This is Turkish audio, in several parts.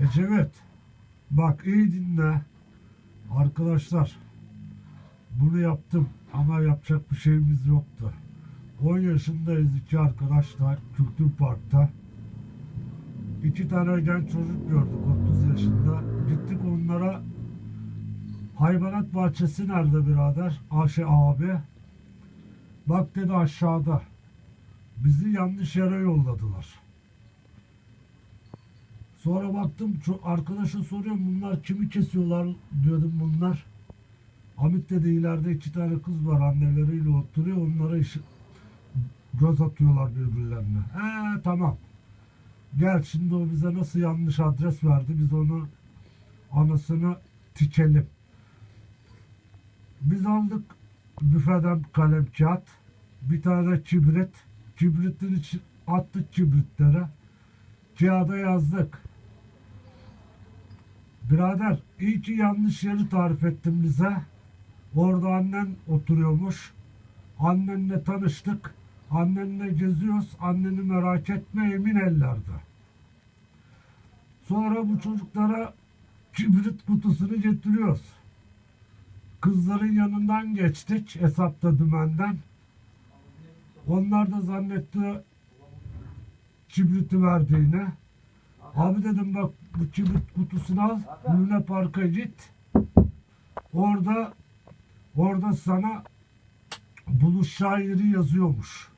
Ecevit. Bak iyi dinle. Arkadaşlar. Bunu yaptım ama yapacak bir şeyimiz yoktu. 10 yaşındayız iki arkadaşlar Kültür Park'ta. İki tane genç çocuk gördük 30 yaşında. Gittik onlara hayvanat bahçesi nerede birader? Ayşe abi. Bak dedi aşağıda. Bizi yanlış yere yolladılar. Sonra baktım arkadaşa soruyorum bunlar kimi kesiyorlar diyordum bunlar. Hamit dedi ileride iki tane kız var anneleriyle oturuyor onlara işi, göz atıyorlar birbirlerine. He tamam. Gel şimdi o bize nasıl yanlış adres verdi biz onu anasını tikelim. Biz aldık büfeden kalem kağıt bir tane kibrit kibritin içi attık kibritlere kağıda yazdık. Birader iyi ki yanlış yeri tarif ettin bize. Orada annen oturuyormuş. Annenle tanıştık. Annenle geziyoruz. Anneni merak etme emin ellerde. Sonra bu çocuklara kibrit kutusunu getiriyoruz. Kızların yanından geçtik hesapta dümenden. Onlar da zannetti kibriti verdiğini. Abi dedim bak bu kibrit kutusunu al. Luna Park'a git. Orada orada sana buluş şairi yazıyormuş.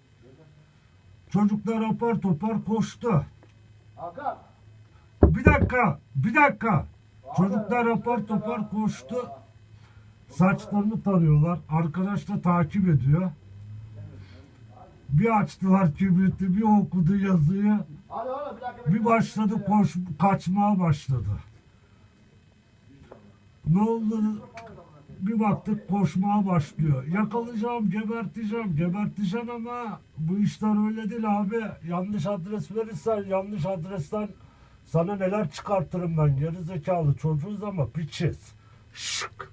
Çocuklar apar topar koştu. Bir dakika, bir dakika. Çocuklar apar topar koştu. Saçlarını tarıyorlar. Arkadaş da takip ediyor. Bir açtılar kibriti, bir okudu yazıyı. Hadi oğlum bir dakika. Bir başladı koş, kaçmaya başladı. Ne oldu? Bir baktık koşmaya başlıyor. Yakalayacağım, geberteceğim, geberteceğim ama bu işler öyle değil abi. Yanlış adres verirsen yanlış adresten sana neler çıkartırım ben. Geri zekalı çocuğuz ama piçiz. Şık.